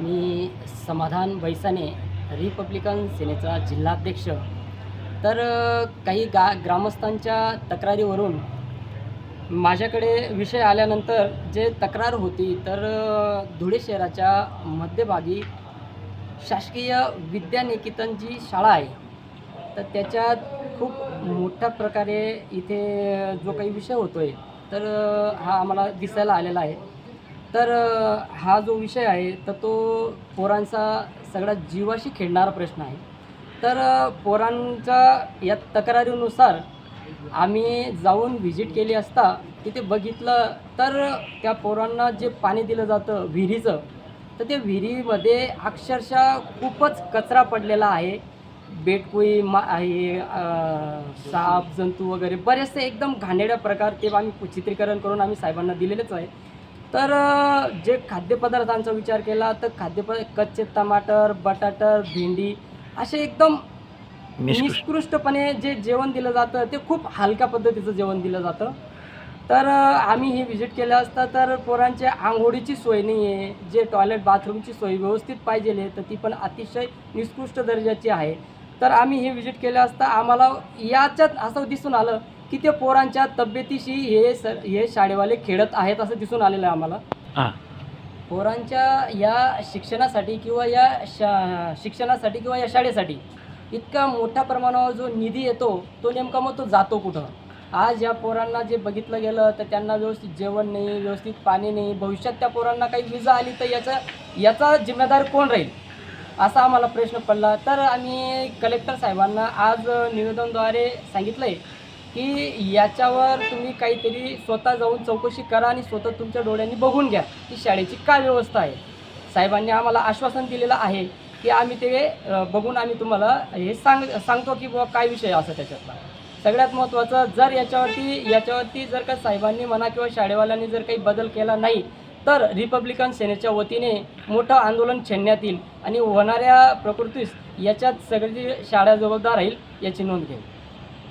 मी समाधान बैसाने रिपब्लिकन सेनेचा जिल्हाध्यक्ष. तर काही गा ग्रामस्थांच्या तक्रारीवरून माझ्याकडे विषय आल्यानंतर जे तक्रार होती तर धुळे शहराच्या मध्यभागी शासकीय विद्यानिकेतन जी शाळा आहे. तर त्याच्यात खूप मोठ्या प्रकारे इथे जो काही विषय होतो आहे तर हा आम्हाला दिसायला आलेला आहे. तर हा जो विषय आहे तर तो पोरांचा सगळ्यात जीवाशी खेळणारा प्रश्न आहे. तर पोरांच्या या तक्रारीनुसार आम्ही जाऊन व्हिजिट केली असता तिथे बघितलं तर त्या पोरांना जे पाणी दिलं जातं विहिरीचं तर ते विहिरीमध्ये अक्षरशः खूपच कचरा पडलेला आहे. बेटकुई मा आहे साप जंतू वगैरे बरेचसे एकदम घाणेरड्या प्रकार ते आम्ही चित्रीकरण करून आम्ही साहेबांना दिलेलेच आहे. तर जे खाद्यपदार्थांचा विचार केला तर खाद्यपदार्थ कच्चे टमाटर बटाटर भेंडी असे एकदम निष्कृष्टपणे जे जेवण दिलं जातं ते खूप हलक्या पद्धतीचं जेवण दिलं जातं. तर आम्ही हे व्हिजिट केलं असता तर पोरांच्या आंघोळीची सोय नाही आहे जे टॉयलेट बाथरूमची सोय व्यवस्थित पाहिजे आहे तर ती पण अतिशय निकृष्ट दर्जाची आहे. तर आम्ही हे व्हिजिट केलं असता. आम्हाला याच्यात असं दिसून आलं की ते पोरांच्या तब्येतीशी हे सर हे शाळेवाले खेळत आहेत असं दिसून आलेलं आहे आम्हाला. पोरांच्या या शिक्षणासाठी किंवा या शा शिक्षणासाठी किंवा या शाळेसाठी इतका मोठ्या प्रमाणावर जो निधी येतो तो नेमका मग तो जातो कुठं? आज या पोरांना जे बघितलं गेलं तर त्यांना व्यवस्थित जेवण नाही व्यवस्थित पाणी नाही भविष्यात त्या पोरांना काही विजा आली तर याचा याचा जिम्मेदार कोण राहील? असा आम्हाला प्रश्न पडला. तर आम्ही कलेक्टर साहेबांना आज निवेदनद्वारे सांगितलं आहे की याच्यावर तुम्ही काहीतरी स्वतः जाऊन चौकशी करा आणि स्वतः तुमच्या डोळ्यांनी बघून घ्या. की शाळेची काय व्यवस्था आहे? साहेबांनी आम्हाला आश्वासन दिलेलं आहे की आम्ही ते बघून आम्ही तुम्हाला हे सांग सांगतो की बुवा काय विषय असं त्याच्यातला. सगळ्यात महत्त्वाचं जर याच्यावरती याच्यावरती जर का साहेबांनी म्हणा किंवा शाळेवाल्यांनी जर काही बदल केला नाही तर रिपब्लिकन सेनेच्या वतीने मोठं आंदोलन छेडण्यात येईल आणि होणाऱ्या प्रकृतीस याच्यात सगळी शाळा जबाबदार राहील याची नोंद घेईल.